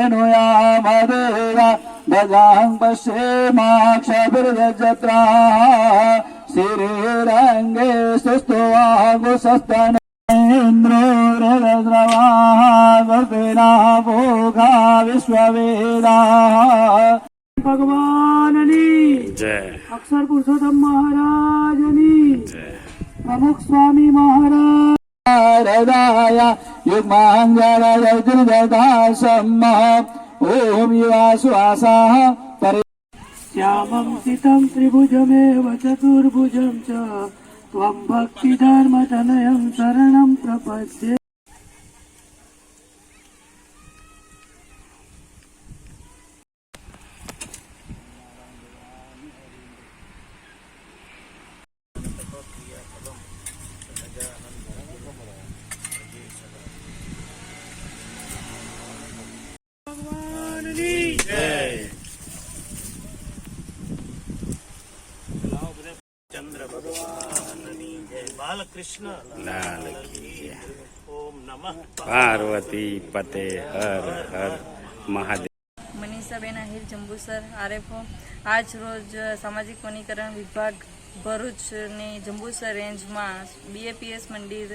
ेनुयामदेव गजां पश्येमाक्षभिर्यजत्राः श्रीरङ्गे सुस्तुवागुसस्तनेन्द्रोरद्रवाः गोपिना भोगा विश्ववेदाः भगवाननी अक्षर पुरुषोत्तम महाराजनी प्रमुख स्वामी महाराज સ્વામી મહારાજ હૃદય ॐ ઓમ યુવાશ્વાસઃ પરે શ્યામં સિतं ત્રિભુજમેવ ચતુર્ભુજં ચ ત્વં शरणं શરણં લાલ કી જય. ઓમ નમઃ. પાર્વતી પતે હર હર મહાદેવ. મનીષાબેન આહિર જંબુસર આરએફઓ. આજ રોજ સામાજિક વનીકરણ વિભાગ ભરૂચની જંબુસર રેન્જમાં બીએપીએસ મંદિર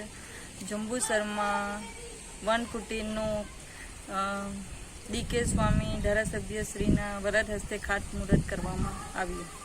જંબુસરમાં વન કુટીરનું ડીકે સ્વામી ધારાસભ્ય શ્રીના વરદ હસ્તે ખાતમુહૂર્ત કરવામાં આવ્યું.